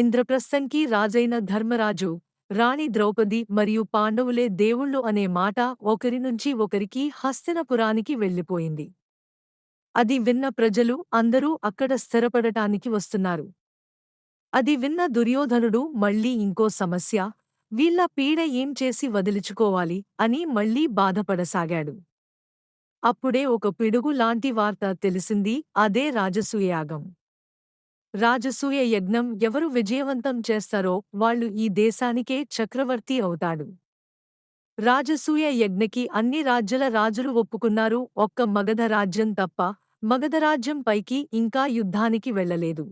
ఇంద్రప్రస్థంకి రాజైన ధర్మరాజు రాణి ద్రౌపది మరియు పాండవులే దేవుళ్ళు అనే మాట ఒకరి నుంచి ఒకరికి హస్తినపురానికి వెళ్ళిపోయింది. అది విన్న ప్రజలు అందరూ అక్కడ స్థిరపడటానికి వస్తున్నారు. అది విన్న దుర్యోధనుడు మళ్ళీ ఇంకో సమస్య వీళ్ళ పీడ ఏం చేసి వదిలిచుకోవాలి అని మళ్ళీ బాధపడసాగాడు. అప్పుడే ఒక పిడుగు లాంటి వార్త తెలిసింది అదే రాజసూయాగం. రాజసూయ యజ్ఞం ఎవరు విజయవంతం చేస్తారో వాళ్ళు ఈ దేశానికే చక్రవర్తి అవుతాడు. రాజసూయ యజ్ఞకి అన్ని రాజ్యాల రాజులు ఒప్పుకున్నారు. ఒక్క మగధ రాజ్యం తప్ప మగధరాజ్యం పైకి ఇంకా యుద్ధానికి వెళ్ళలేదు.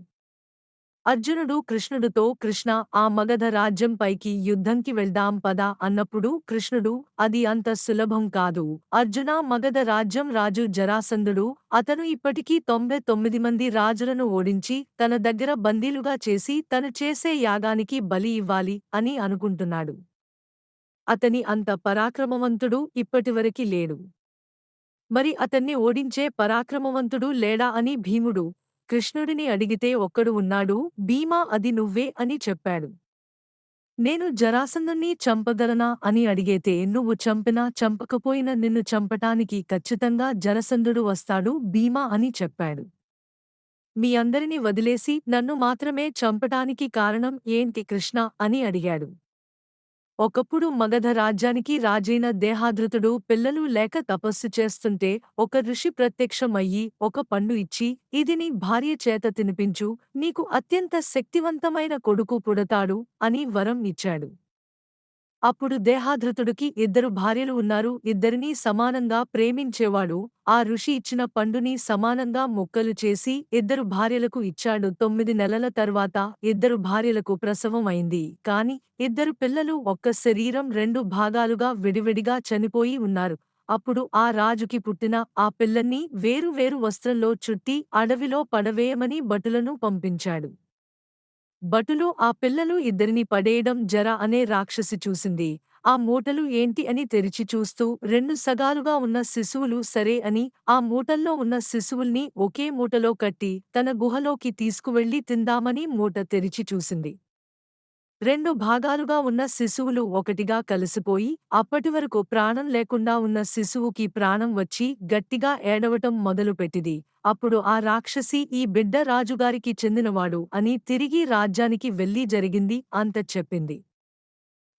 అర్జునుడు కృష్ణుడితో కృష్ణ ఆ మగధ రాజ్యం పైకి యుద్ధంకి వెళ్దాం పదా అన్నప్పుడు కృష్ణుడు అది అంత సులభం కాదు. అర్జున మగధ రాజ్యం రాజు జరాసంధుడు. అతను ఇప్పటికీ తొంభై తొమ్మిది మంది రాజులను ఓడించి తన దగ్గర బందీలుగా చేసి తను చేసే యాగానికి బలి ఇవ్వాలి అని అనుకుంటున్నాడు. అతని అంత పరాక్రమవంతుడు ఇప్పటివరకి లేడు. మరి అతన్ని ఓడించే పరాక్రమవంతుడు లేడా అని భీముడు కృష్ణుడిని అడిగితే ఒక్కడు ఉన్నాడు భీమా అది నువ్వే అని చెప్పాడు. నేను జరాసందుని చంపగలనా అని అడిగేతే నువ్వు చంపినా చంపకపోయినా నిన్ను చంపటానికి ఖచ్చితంగా జరసంధుడు వస్తాడు భీమా అని చెప్పాడు. మీ అందరిని వదిలేసి నన్ను మాత్రమే చంపటానికి కారణం ఏంటి కృష్ణ అని అడిగాడు. ఒకప్పుడు మగధ రాజ్యానికి రాజైన దేహాధృతుడు పిల్లలు లేక తపస్సు చేస్తుంటే ఒక ఋషి ప్రత్యక్షమయ్యి ఒక పండు ఇచ్చి ఇది నీ భార్య చేత తినిపించు నీకు అత్యంత శక్తివంతమైన కొడుకు పుడతాడు అని వరం ఇచ్చాడు. అప్పుడు దేహాధృతుడికి ఇద్దరు భార్యలు ఉన్నారు. ఇద్దరినీ సమానంగా ప్రేమించేవాడు. ఆ ఋషి ఇచ్చిన పండుని సమానంగా ముక్కలు చేసి ఇద్దరు భార్యలకు ఇచ్చాడు. తొమ్మిది నెలల తర్వాత ఇద్దరు భార్యలకు ప్రసవం అయింది. కాని ఇద్దరు పిల్లలు ఒక్క శరీరం రెండు భాగాలుగా విడివిడిగా చనిపోయి ఉన్నారు. అప్పుడు ఆ రాజుకి పుట్టిన ఆ పిల్లన్ని వేరు వేరు వస్త్రంలో చుట్టి అడవిలో పడవేయమని భటులను పంపించాడు. భటులు ఆ పిల్లలు ఇద్దరిని పడేయడం జర అనే రాక్షసి చూసింది. ఆ మూటలు ఏంటి అని తెరిచి చూస్తూ రెండు సగాలుగా ఉన్న శిశువులు సరే అని ఆ మూటల్లో ఉన్న శిశువుల్ని ఒకే మూటలో కట్టి తన గుహలోకి తీసుకువెళ్ళి తిందామని మూట తెరిచి చూసింది. రెండు భాగాలుగా ఉన్న శిశువులు ఒకటిగా కలిసిపోయి అప్పటివరకు ప్రాణం లేకుండా ఉన్న శిశువుకి ప్రాణం వచ్చి గట్టిగా ఏడవటం మొదలుపెట్టింది. అప్పుడు ఆ రాక్షసి ఈ బిడ్డ రాజుగారికి చెందినవాడు అని తిరిగి రాజ్యానికి వెళ్ళి జరిగింది అంత చెప్పింది.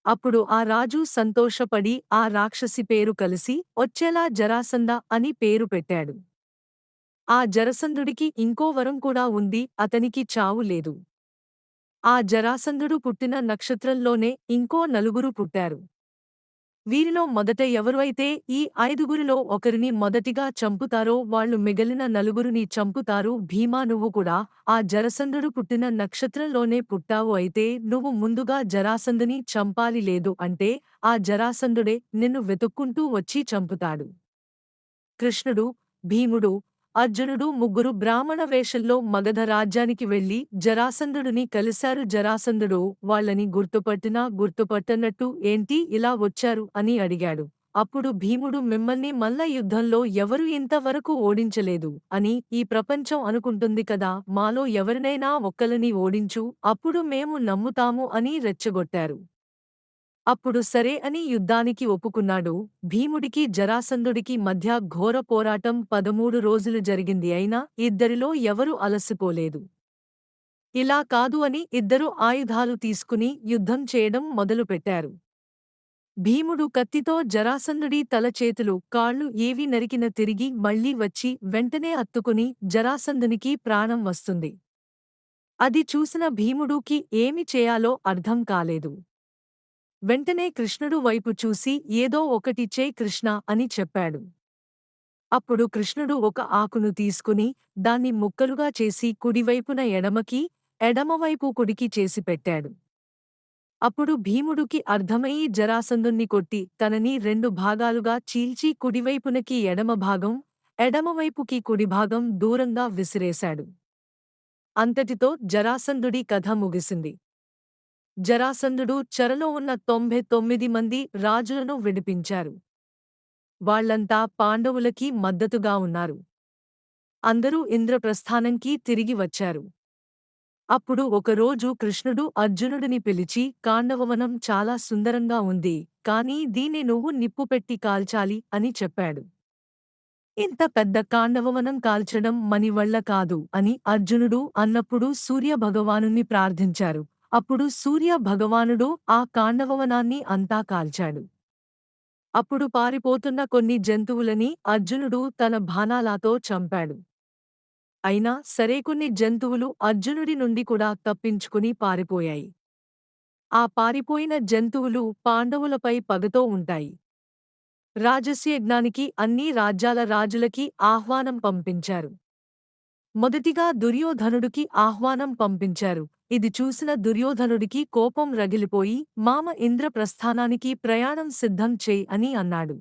అప్పుడు ఆ రాజు సంతోషపడి ఆ రాక్షసి పేరు కలిసి వచ్చేలా జరాసంద అని పేరు పెట్టాడు. ఆ జరసంధుడికి ఇంకో వరం కూడా ఉంది అతనికి చావు లేదు. ఆ జరాసంధుడు పుట్టిన నక్షత్రంలోనే ఇంకో నలుగురు పుట్టారు. వీరిలో మొదట ఎవరైతే ఈ ఐదుగురిలో ఒకరిని మొదటిగా చంపుతారో వాళ్ళు మిగిలిన నలుగురిని చంపుతారు. భీమా నువ్వు కూడా ఆ జరసంధుడు పుట్టిన నక్షత్రంలోనే పుట్టావు అయితే నువ్వు ముందుగా జరాసంధుని చంపాలి లేదు అంటే ఆ జరాసంధుడే నిన్ను వెతుక్కుంటూ వచ్చి చంపుతాడు. కృష్ణుడు భీముడు అర్జునుడు ముగ్గురు బ్రాహ్మణ వేషంలో మగధ రాజ్యానికి వెళ్ళి జరాసంధుడిని కలిశారు. జరాసంధుడు వాళ్ళని గుర్తుపట్టినా గుర్తుపట్టనట్టు ఏంటి ఇలా వచ్చారు అని అడిగాడు. అప్పుడు భీముడు మిమ్మల్ని మల్ల యుద్ధంలో ఎవరు ఇంతవరకు ఓడించలేదు అని ఈ ప్రపంచం అనుకుంటుంది కదా మాలో ఎవరినైనా ఒక్కలని ఓడించు అప్పుడు మేము నమ్ముతాము అని రెచ్చగొట్టారు. అప్పుడు సరే అని యుద్ధానికి ఒప్పుకున్నాడు. భీముడికి జరాసంధుడికి మధ్య ఘోర పోరాటం పదమూడు రోజులు జరిగింది. అయినా ఇద్దరిలో ఎవరూ అలసిపోలేదు. ఇలా కాదు అని ఇద్దరు ఆయుధాలు తీసుకుని యుద్ధం చేయడం మొదలుపెట్టారు. భీముడు కత్తితో జరాసంధుడి తల చేతులు ఏవి నరికిన తిరిగి మళ్ళీ వచ్చి వెంటనే అత్తుకుని జరాసంధునికి ప్రాణం వస్తుంది. అది చూసిన భీముడుకి ఏమి చేయాలో అర్థం కాలేదు. వెంటనే కృష్ణుడు వైపు చూసి ఏదో ఒకటి చే కృష్ణ అని చెప్పాడు. అప్పుడు కృష్ణుడు ఒక ఆకును తీసుకుని దాన్ని ముక్కలుగా చేసి కుడివైపున ఎడమకి ఎడమవైపు కుడికి చేసి పెట్టాడు. అప్పుడు భీముడుకి అర్థమయ్యి జరాసందుణ్ణి కొట్టి తనని రెండు భాగాలుగా చీల్చి కుడివైపునకి ఎడమ భాగం ఎడమవైపుకి కుడిభాగం దూరంగా విసిరేశాడు. అంతటితో జరాసందుడి కథ ముగిసింది. జరాసంధుడు చెరలో ఉన్న తొంభై తొమ్మిది మంది రాజులను విడిపించారు. వాళ్ళంతా పాండవులకి మద్దతుగా ఉన్నారు. అందరూ ఇంద్రప్రస్థానంకి తిరిగి వచ్చారు. అప్పుడు ఒకరోజు కృష్ణుడు అర్జునుడిని పిలిచి కాండవవనం చాలా సుందరంగా ఉంది కానీ దీన్ని నువ్వు నిప్పుపెట్టి కాల్చాలి అని చెప్పాడు. ఇంత పెద్ద కాండవవనం కాల్చడం మనివల్ల కాదు అని అర్జునుడు అన్నప్పుడు సూర్య భగవానుణ్ణి ప్రార్థించారు. అప్పుడు సూర్య భగవానుడు ఆ కాండవవనాన్ని అంతా కాల్చాడు. అప్పుడు పారిపోతున్న కొన్ని జంతువులని అర్జునుడు తన బాణాలతో చంపాడు. అయినా సరే కొన్ని జంతువులు అర్జునుడి నుండి కూడా తప్పించుకుని పారిపోయాయి. ఆ పారిపోయిన జంతువులు పాండవులపై పగతో ఉంటాయి. రాజస్యజ్ఞానికి అన్ని రాజ్యాల రాజులకి ఆహ్వానం పంపించారు. మొదటిగా దుర్యోధనుడికి ఆహ్వానం పంపించారు. ఇది చూసిన దుర్యోధనుడికి కోపం రగిలిపోయి మామ ఇంద్రప్రస్థానానికి ప్రయాణం సిద్ధం చేయి అని అన్నాడు.